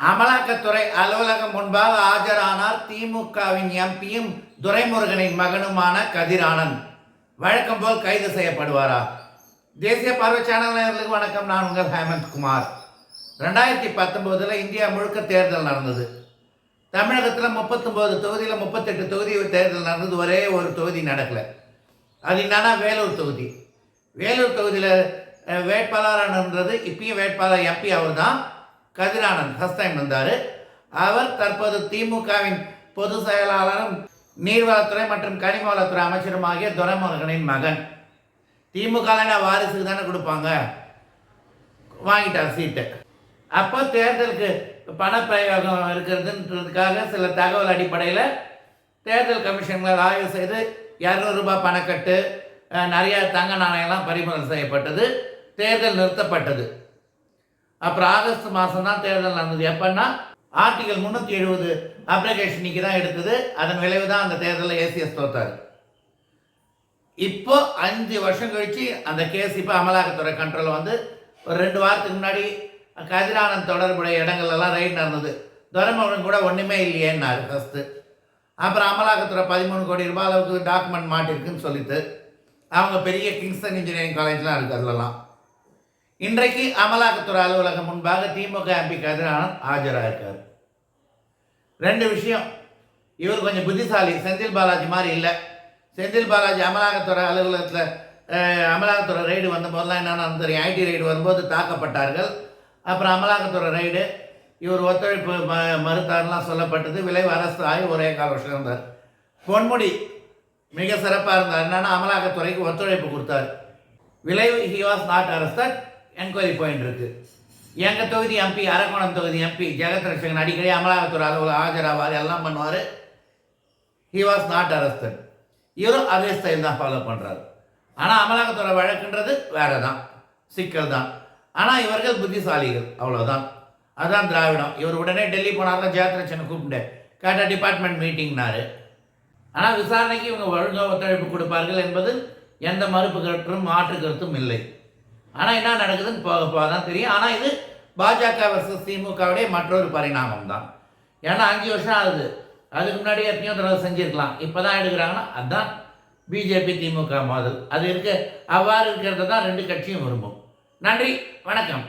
அமலாக்கத்துறை அலுவலகம் முன்பாக ஆஜரானார் திமுகவின் எம்பியும் துரைமுருகனின் மகனுமான கதிரானந்த் வழக்கம் போல் கைது செய்யப்படுவாரா? தேசிய பார்வை சேனல்களுக்கு வணக்கம். நான் உங்கள் ஹேமந்த் குமார். ரெண்டாயிரத்தி பத்தொம்போதில் இந்தியா முழுக்க தேர்தல் நடந்தது. தமிழகத்தில் முப்பத்தொம்போது தொகுதியில் முப்பத்தெட்டு தொகுதி தேர்தல் நடந்தது. ஒரே ஒரு தொகுதி நடக்கலை. அது என்னன்னா வேலூர் தொகுதி. வேலூர் தொகுதியில் அஹ், வேட்பாளரானது இப்பயும் வேட்பாளர் எம்பி அவர் தான் கதிரானந்த் ஃபஸ்ட் டைம் வந்தார் அவர் தற்போது திமுகவின் பொதுச் செயலாளரும் நீர்வளத்துறை மற்றும் கனிம வளத்துறை அமைச்சருமாகிய துரைமுருகனின் மகன். திமுகவில் வாரிசுக்கு தானே கொடுப்பாங்க? வாங்கிட்டார் சீட்டு. அப்போ தேர்தலுக்கு பணப்பிரயோகம் இருக்கிறதுன்றதுக்காக சில தகவல் அடிப்படையில் தேர்தல் கமிஷன்கள் ஆய்வு செய்து இரநூறுபா பணக்கட்டு நிறைய தங்க நாணயம்லாம் பறிமுதல் செய்யப்பட்டது. தேர்தல் நிறுத்தப்பட்டது. அப்புறம் ஆகஸ்ட் மாதம் தான் தேர்தல் நடந்தது. எப்பன்னா ஆர்டிகல் முந்நூற்றி எழுபது அப்ளிகேஷனுக்கு தான் எடுத்தது. அதன் விளைவு தான் அந்த தேர்தலில் ஏசிஎஸ் தோத்தார். இப்போ அஞ்சு வருஷம் கழித்து அந்த கேஸ் இப்போ அமலாக்கத்துறை கண்ட்ரோல் வந்து ஒரு ரெண்டு வாரத்துக்கு முன்னாடி கதிரானந்த் தொடர்புடைய இடங்கள்லாம் ரைடு நடந்தது. துரைமுருகன் கூட ஒன்றுமே இல்லையேன்னாரு ஃபஸ்ட்டு அப்புறம் அமலாக்கத்துறை பதிமூணு கோடி ரூபாய் அளவுக்கு டாக்குமெண்ட் மாட்டிருக்குன்னு சொல்லிட்டு அவங்க பெரிய கிங்ஸ்டன் இன்ஜினியரிங் காலேஜ்லாம் இருக்குது அதுலலாம். இன்றைக்கு அமலாக்கத்துறை அலுவலகம் முன்பாக திமுக எம்பி கதிரானந்த் ஆஜராயிருக்கார் ரெண்டு விஷயம். இவர் கொஞ்சம் புத்திசாலி. செந்தில் பாலாஜி மாதிரி இல்லை. செந்தில் பாலாஜி அமலாக்கத்துறை அலுவலகத்தில் அமலாக்கத்துறை ரைடு வந்த போதெல்லாம் என்னென்னு தெரியும். ஐடி ரைடு வரும்போது தாக்கப்பட்டார்கள். அப்புறம் அமலாக்கத்துறை ரைடு இவர் ஒத்துழைப்பு ம மறுத்தார்லாம் சொல்லப்பட்டது. விளைவு அரசு ஆகி ஒரே கால வருஷம் இருந்தார். பொன்முடி மிக சிறப்பாக இருந்தார். என்னென்னா அமலாக்கத்துறைக்கு ஒத்துழைப்பு கொடுத்தார். விளைவு he was not arrested enquiry point இருக்கு. எங்கள் தொகுதி எம்பி அரக்கோணம் தொகுதி எம்பி ஜெகத் அடிக்கடி அமலாக்கத்துறை அலுவலகம் ஆஜராவார் எல்லாம் பண்ணுவார். ஹி வாஸ் நாட் அரஸ்டட் இவரும் அதே ஸ்டைல் தான் ஃபாலோ பண்ணுறாரு ஆனால் அமலாக்கத்துறை வழக்குன்றது வேற தான் சிக்கல் தான் ஆனால் இவர்கள் புத்திசாலிகள் அவ்வளோதான் அதுதான் திராவிடம். இவர் உடனே டெல்லி போனார்னா ஜெயத்ரட்சனை கூப்பிட்டேன். கேட்ட டிபார்ட்மெண்ட் மீட்டிங்னாரு ஆனால் விசாரணைக்கு இவங்க ஒழுங்காக ஒத்துழைப்பு கொடுப்பார்கள் என்பது எந்த மறுப்பு கருத்தும் மாற்று கருத்தும் இல்லை. ஆனால் என்ன நடக்குதுன்னு போக போக தான் தெரியும். ஆனால் இது பாஜக வர்சஸ் திமுகவுடைய மற்றொரு பரிணாமம் தான் ஏன்னா அஞ்சு வருஷம் ஆகுது. அதுக்கு முன்னாடி எத்தனையோ தடவை செஞ்சுருக்கலாம். இப்போ தான் எடுக்கிறாங்கன்னா அதுதான் பிஜேபி திமுக மோதல். அது இருக்க அவ்வாறு இருக்கிறத தான் ரெண்டு கட்சியும் விரும்பும். நன்றி வணக்கம்.